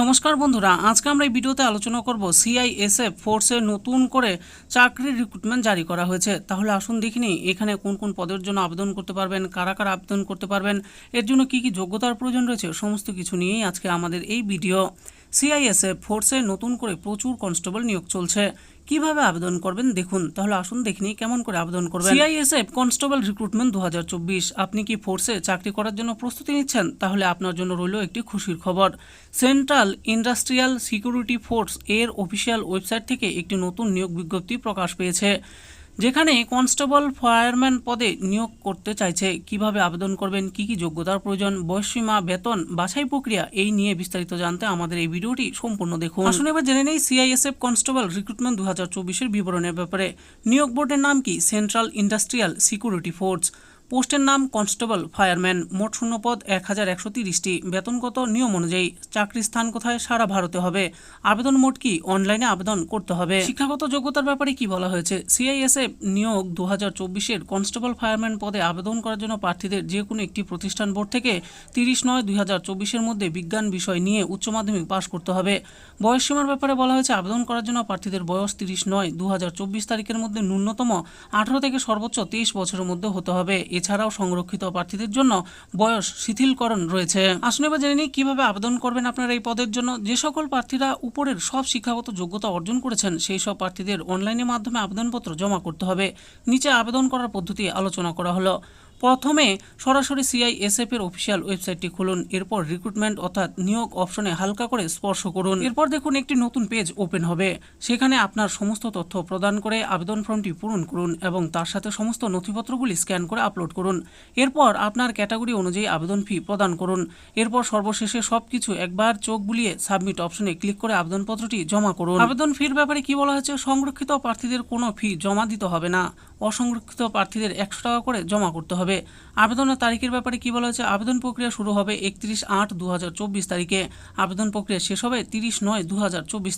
নমস্কার বন্ধুরা, আজকে আমরা এই ভিডিওতে আলোচনা করব সিআইএসএফ ফোর্সে নতুন করে চাকরির রিক্রুটমেন্ট জারি করা হয়েছে। তাহলে আসুন দেখিনি এখানে কোন কোন পদের জন্য আবেদন করতে পারবেন, কারা কারা আবেদন করতে পারবেন, এর জন্য কি কি যোগ্যতার প্রয়োজন রয়েছে, সমস্ত কিছু নিয়েই আজকে আমাদের এই ভিডিও। সিআইএসএফ ফোর্সে নতুন করে প্রচুর কনস্টেবল নিয়োগ চলছে। কীভাবে আবেদন করবেন দেখুন, তাহলে আসুন দেখিনি কেমন করে আবেদন করবেন। সিআইএসএফ কনস্টেবল রিক্রুটমেন্ট দু হাজার চব্বিশ, আপনি কি ফোর্সে চাকরি করার জন্য প্রস্তুতি নিচ্ছেন? তাহলে আপনার জন্য রইল একটি খুশির খবর। সেন্ট্রাল ইন্ডাস্ট্রিয়াল সিকিউরিটি ফোর্স এর অফিসিয়াল ওয়েবসাইট থেকে একটি নতুন নিয়োগ বিজ্ঞপ্তি প্রকাশ পেয়েছে। যেখানে কনস্টেবল ফায়ারম্যান পদে নিয়োগ করতে চাইছে, কীভাবে আবেদন করবেন, কি কি যোগ্যতার প্রয়োজন বয়সীমা বেতন, বাছাই প্রক্রিয়া, এই নিয়ে বিস্তারিত জানতে আমাদের এই ভিডিওটি সম্পূর্ণ দেখুন। আসুন এবার জেনে নেই সিআইএসএফ কনস্টেবল রিক্রুটমেন্ট দু হাজার বিবরণের ব্যাপারে। নিয়োগ বোর্ডের নাম কি? সেন্ট্রাল ইন্ডাস্ট্রিয়াল সিকিউরিটি ফোর্স পোস্টের নাম কনস্টেবল ফায়ারম্যান। মোট শূন্যপদ এক হাজার একশো তিরিশটি। বেতনগত নিয়ম অনুযায়ী চাকরির স্থান কোথায় সারা ভারতে হবে। আবেদন মোট কি? অনলাইনে আবেদন করতে হবে। শিক্ষাগত যোগ্যতার ব্যাপারে কি বলা হয়েছে? সিআইএসএফ নিয়োগ দু হাজার চব্বিশের কনস্টেবল ফায়ারম্যান পদে আবেদন করার জন্য প্রার্থীদের যে কোনো একটি প্রতিষ্ঠান বোর্ড থেকে তিরিশ নয় দুই হাজার চব্বিশের মধ্যে বিজ্ঞান বিষয় নিয়ে উচ্চ মাধ্যমিক পাশ করতে হবে। বয়স সীমার ব্যাপারে বলা হয়েছে, আবেদন করার জন্য প্রার্থীদের বয়স তিরিশ নয় দু তারিখের মধ্যে ন্যূনতম আঠারো থেকে সর্বোচ্চ তেইশ বছরের মধ্যে হতে হবে। এছাড়াও সংরক্ষিত প্রার্থীদের জন্য বয়স, শিথিলকরণ রয়েছে। আসুন এবার জেনে নিই কীভাবে আবেদন করবেন আপনারা এই পদের জন্য। যে সকল প্রার্থীরা উপরের সব শিক্ষাগত যোগ্যতা অর্জন করেছেন, সেই সব প্রার্থীদের অনলাইনের মাধ্যমে আবেদনপত্র জমা করতে হবে। নিচে আবেদন করার পদ্ধতি আলোচনা করা হলো। প্রথমে সরাসরি সিআইএসএফ এর অফিসিয়াল ওয়েবসাইটটি খুলুন, এরপর রিক্রুটমেন্ট অর্থাৎ নিয়োগ অপশনে হালকা করে স্পর্শ করুন। এরপর দেখুন একটি নতুন পেজ ওপেন হবে। সেখানে আপনার সমস্ত তথ্য প্রদান করে আবেদন ফর্মটি পূরণ করুন এবং তার সাথে সমস্ত নথিপত্রগুলি স্ক্যান করে আপলোড করুন। এরপর আপনার ক্যাটাগরি অনুযায়ী আবেদন ফি প্রদান করুন। এরপর সর্বশেষে সবকিছু একবার চোখ বুলিয়ে সাবমিট অপশনে ক্লিক করে আবেদনপত্রটি জমা করুন। আবেদন ফির ব্যাপারে কি বলা হয়েছে? সংরক্ষিত প্রার্থীদের কোনো ফি জমা দিতে হবে না। অসংরক্ষিত প্রার্থীদের একশো টাকা করে জমা করতে হবে। আবেদনের তারিখের ব্যাপারে কি বলা হয়েছে? আবেদন প্রক্রিয়া শুরু হবে একত্রিশ আট দু তারিখে। আবেদন প্রক্রিয়া শেষ হবে তিরিশ নয় দু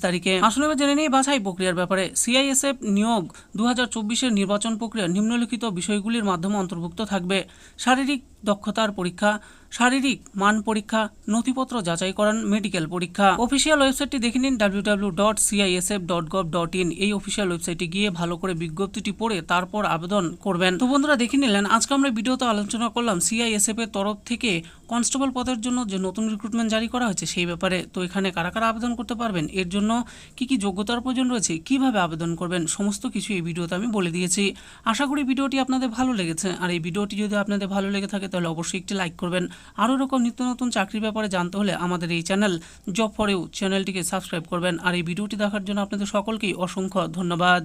তারিখে। আসলে এবার জেনে নিই বাছাই প্রক্রিয়ার ব্যাপারে। সিআইএসএফ নিয়োগ দু হাজার নির্বাচন প্রক্রিয়া নিম্নলিখিত বিষয়গুলির মাধ্যমে অন্তর্ভুক্ত থাকবে। শারীরিক দক্ষতার পরীক্ষা শারীরিক মান পরীক্ষা, নথিপত্র যাচাই করান মেডিকেল পরীক্ষা। অফিসিয়াল ওয়েবসাইটটি দেখে নিন W dot CISF dot dot in এই অফিসিয়াল ওয়েবসাইটে গিয়ে ভালো করে বিজ্ঞপ্তিটি পড়ে তারপর আবেদন করবেন। তো বন্ধুরা, দেখে নিলেন, আজকে আমরা ভিডিওতে আলোচনা করলাম সিআইএসএফ এর তরফ থেকে কনস্টেবল পদের জন্য যে নতুন রিক্রুটমেন্ট জারি করা হয়েছে সেই ব্যাপারে। তো এখানে কারা কারা আবেদন করতে পারবেন, এর জন্য কি কি যোগ্যতার প্রয়োজন রয়েছে, কীভাবে আবেদন করবেন, সমস্ত কিছু এই ভিডিওতে আমি বলে দিয়েছি। আশা করি ভিডিওটি আপনাদের ভালো লেগেছে। আর এই ভিডিওটি যদি আপনাদের ভালো লেগে থাকে, তাহলে অবশ্যই একটি লাইক করবেন। আরও রকম নিত্য নতুন চাকরির ব্যাপারে জানতে হলে আমাদের এই চ্যানেল জব ফরেও চ্যানেলটিকে সাবস্ক্রাইব করবেন। আর এই ভিডিওটি দেখার জন্য আপনাদের সকলকেই অসংখ্য ধন্যবাদ।